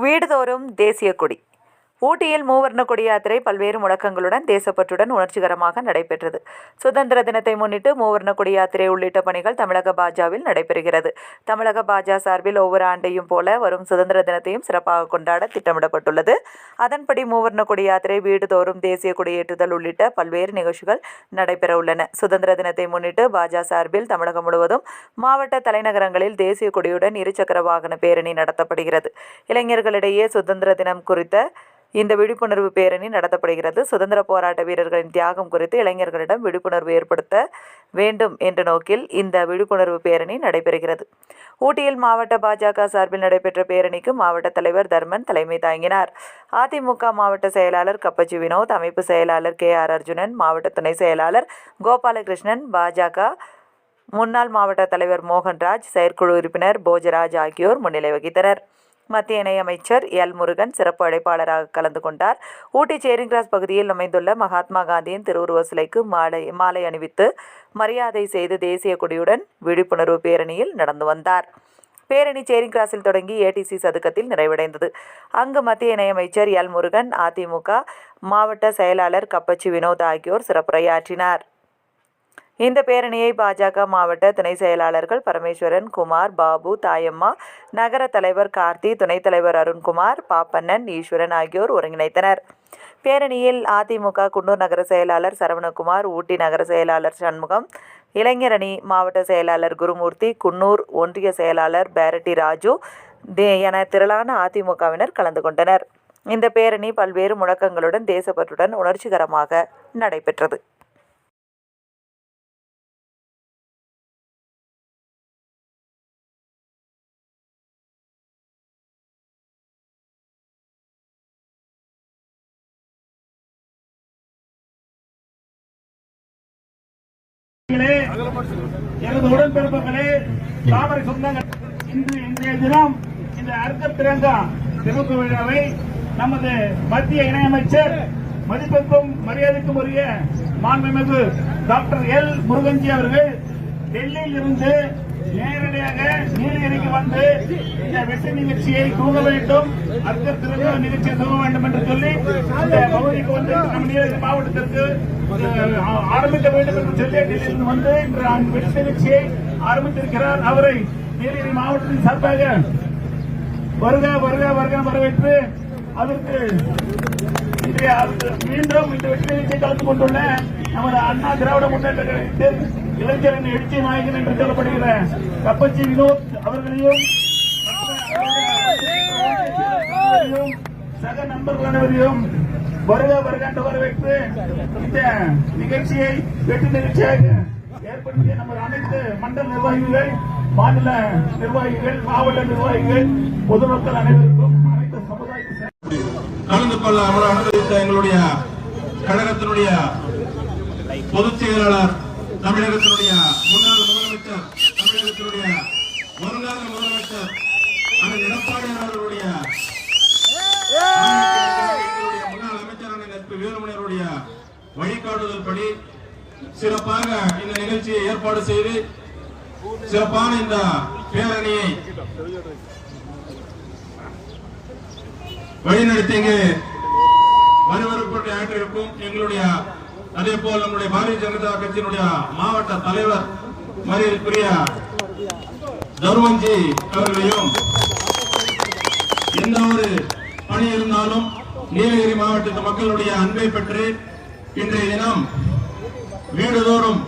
வீடுதோறும் தேசிய கொடி. ஊட்டியில் மூவர்ண கொடி யாத்திரை பல்வேறு முழக்கங்களுடன் தேசப்பற்றுடன் உணர்ச்சிகரமாக நடைபெற்றது. சுதந்திர தினத்தை முன்னிட்டு மூவர்ண கொடி யாத்திரை உள்ளிட்ட பணிகள் தமிழக பாஜாவில் நடைபெறுகிறது. தமிழக பாஜா சார்பில் ஒவ்வொரு ஆண்டையும் போல வரும் சுதந்திர தினத்தையும் சிறப்பாக கொண்டாட திட்டமிடப்பட்டுள்ளது. அதன்படி மூவர்ண கொடி யாத்திரை வீடுதோறும் தேசிய கொடியேற்றுதல் உள்ளிட்ட பல்வேறு நிகழ்ச்சிகள் நடைபெற உள்ளன. சுதந்திர தினத்தை முன்னிட்டு பாஜா சார்பில் தமிழகம் முழுவதும் மாவட்ட தலைநகரங்களில் தேசிய கொடியுடன் இருசக்கர வாகன பேரணி நடத்தப்படுகிறது. இளைஞர்களிடையே சுதந்திர தினம் குறித்த இந்த விழிப்புணர்வு பேரணி நடத்தப்படுகிறது. சுதந்திர போராட்ட வீரர்களின் தியாகம் குறித்து இளைஞர்களிடம் விழிப்புணர்வு ஏற்படுத்த வேண்டும் என்ற நோக்கில் இந்த விழிப்புணர்வு பேரணி நடைபெறுகிறது. ஊட்டியில் மாவட்ட பாஜக சார்பில் நடைபெற்ற பேரணிக்கு மாவட்ட தலைவர் தர்மன் தலைமை தாங்கினார். அதிமுக மாவட்ட செயலாளர் கப்பச்சி வினோத் அமைப்பு செயலாளர் கே ஆர் அர்ஜுனன் மாவட்ட துணை செயலாளர் கோபாலகிருஷ்ணன் பாஜக முன்னாள் மாவட்ட தலைவர் மோகன்ராஜ் செயற்குழு உறுப்பினர் போஜராஜ் ஆகியோர் முன்னிலை வகித்தனர். மத்திய இணையமைச்சர் எல் முருகன் சிறப்பு அழைப்பாளராக கலந்து கொண்டார். ஊட்டி சேரிங் கிராஸ் பகுதியில் அமைந்துள்ள மகாத்மா காந்தியின் திருவுருவ சிலைக்கு மாலை மாலை அணிவித்து மரியாதை செய்து தேசிய கொடியுடன் விழிப்புணர்வு பேரணியில் நடந்து வந்தார். பேரணி சேரிங் கிராஸில் தொடங்கி ஏடிசி சதுக்கத்தில் நிறைவடைந்தது. அங்கு மத்திய இணையமைச்சர் எல் முருகன் அதிமுக மாவட்ட செயலாளர் கப்பச்சி வினோத் ஆகியோர் சிறப்புரையாற்றினார். இந்த பேரணியை பாஜக மாவட்ட துணை செயலாளர்கள் பரமேஸ்வரன் குமார் பாபு தாயம்மா நகர தலைவர் கார்த்தி துணைத் தலைவர் அருண்குமார் பாப்பண்ணன் ஈஸ்வரன் ஆகியோர் ஒருங்கிணைத்தனர். பேரணியில் அதிமுக குன்னூர் நகர செயலாளர் சரவணகுமார் ஊட்டி நகர செயலாளர் சண்முகம் இளைஞரணி மாவட்ட செயலாளர் குருமூர்த்தி குன்னூர் ஒன்றிய செயலாளர் பேரட்டி ராஜு தே என திரளான அதிமுகவினர் கலந்து கொண்டனர். இந்த பேரணி பல்வேறு முழக்கங்களுடன் தேசப்பற்றுடன் உணர்ச்சிகரமாக நடைபெற்றது. நண்பர்களே, எனது உடன்பிறப்புகளே தாமரை சொந்தங்கள். இன்று இன்றைய தினம் இந்த அர்த்த திரங்கா திறப்பு விழாவை நமது மத்திய இணையமைச்சர் மதிப்பிற்கும் மரியாதைக்கும் உரிய மாண்புமிகு டாக்டர் எல் முருகன்ஜி அவர்கள் டெல்லியில் இருந்து நேரடியாக நீலகிரிக்கு வந்து இந்த வெற்றி நிகழ்ச்சியை தூங்க வேண்டும் அர்த்த திருவிழா நிகழ்ச்சியை தூங்க வேண்டும் என்று சொல்லி இந்த பகுதிக்கு வந்து நம்ம நீலகிரி மாவட்டத்திற்கு ஆரம்பிக்க வேண்டும் என்று சொல்லி டெல்லியிலிருந்து வந்து இன்று அந்த வெற்றி நிகழ்ச்சியை ஆரம்பித்திருக்கிறார் அவரை நீலகிரி மாவட்டத்தின் சார்பாக வருக வருக வருக வரவேற்று அதற்கு மீண்டும் இந்த வெற்றி கலந்து கொண்டுள்ள நமது அண்ணா திராவிட முன்னேற்ற கழகத்தின் இளைஞரின் எழுச்சி நாயகன் என்று சொல்லப்படுகிற கப்பச்சி வினோத் அவர்களையும் சக நண்பர்கள் அனைவரையும் வருக வருக வரவேற்று இந்த நிகழ்ச்சியை வெற்றி நிகழ்ச்சியாக ஏற்படுத்திய நமது அனைத்து மண்டல நிர்வாகிகள் மாநில நிர்வாகிகள் மாவட்ட நிர்வாகிகள் பொதுமக்கள் அனைவருக்கும் அனைத்து கலந்து கொள்ள அமர அனுமதித்த எங்களுடைய கழகத்தினுடைய பொதுச் செயலாளர் தமிழகத்தினுடைய முன்னாள் முதலமைச்சர் தமிழகத்தினுடைய வருங்கால முதலமைச்சர் அண்ணன் எடப்பாடியார் அவர்களுடைய முன்னாள் அமைச்சரான நட்பு வீரமணியருடைய வழிகாட்டுதல் படி சிறப்பாக இந்த நிகழ்ச்சியை ஏற்பாடு செய்து சிறப்பான இந்த பேரணியை வழிநடத்தி இங்கு வரவேற்பட்டு ஆற்றிருக்கும் எங்களுடைய அதே போல் நம்முடைய பாரதிய ஜனதா கட்சியினுடைய மாவட்ட தலைவர் மரியாதைக்குரிய தருவஞ்சி அவர்களையும் எந்த ஒரு பணி இருந்தாலும் நீலகிரி மாவட்டத்து மக்களுடைய அன்பை பெற்று இன்றைய தினம் வீடுதோறும்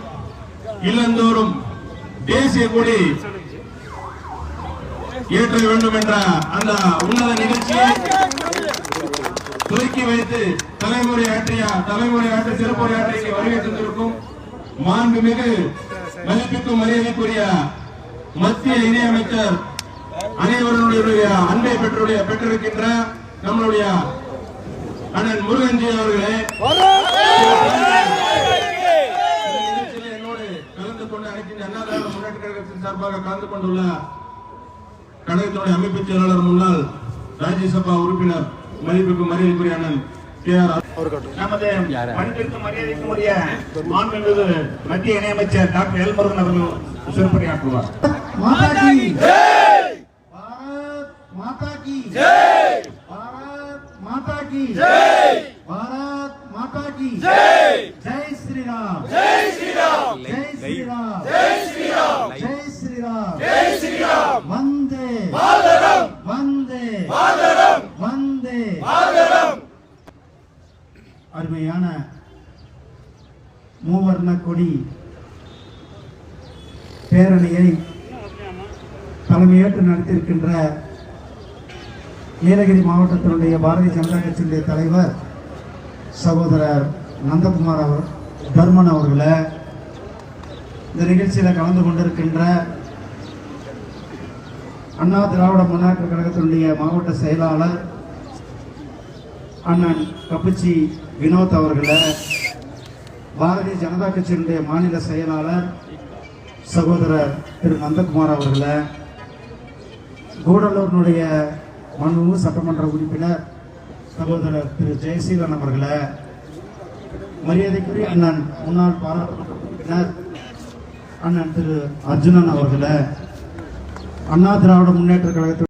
இல்லந்தோறும் தேசிய கொடி ஏற்ற வேண்டும் என்ற அந்த உன்னத நிகழ்ச்சியை துவக்கி வைத்து தலைமுறை ஆற்றிய தலைமுறை ஆற்றி சிறப்புரை ஆற்றி வருகை தந்திருக்கும் மாண்புமிகு மதிப்பிற்கும் மரியாதைக்குரிய மத்திய இணையமைச்சர் அனைவருடைய அன்பை பெற்றுடைய பெற்றிருக்கின்ற நம்மளுடைய அண்ணன் முருகன்ஜி அவர்களே. என்னோடு கலந்து கொண்டு அனைத்து இந்திய அண்ணா திராவிட முன்னேற்ற கழகத்தின் சார்பாக கலந்து கொண்டுள்ள கழகத்தோட அமைப்பு செயலாளர் முன்னாள் ராஜ்யசபா உறுப்பினர் மதிப்புக்கு மரியாதைக்குரிய அண்ணன் கே ஆர் நமது மனிதனுக்கு மரியாதைக்குரிய மாண்புமிகு மத்திய இணையமைச்சர் டாக்டர் எல் முருகன் அவர்கள் சிறப்புரையாற்றுவார் மாதா கி மாதா கி மாதா கி அருமையான மூவர்ண கொடி பேரணியை தலைமையேற்று நடத்தியிருக்கின்ற நீலகிரி மாவட்டத்தினுடைய பாரதிய ஜனதா கட்சியினுடைய தலைவர் சகோதரர் நந்தகுமார் அவர் தர்மன் அவர்களை இந்த நிகழ்ச்சியில் கலந்து கொண்டிருக்கின்ற அண்ணா திராவிட முன்னேற்ற கழகத்தினுடைய மாவட்ட செயலாளர் அண்ணன் கப்புச்சி வினோத் அவர்களை பாரதிய ஜனதா கட்சியினுடைய மாநில செயலாளர் சகோதரர் திரு நந்தகுமார் அவர்களை கூடலூரினுடைய மனு சட்டமன்ற உறுப்பினர் சகோதரர் திரு ஜெயசீலன் அவர்களை மரியாதைக்குரிய அண்ணன் முன்னாள் பாராளுமன்ற உறுப்பினர் அண்ணன் திரு அர்ஜுனன் அவர்களை அண்ணா திராவிட முன்னேற்ற கழகத்தில்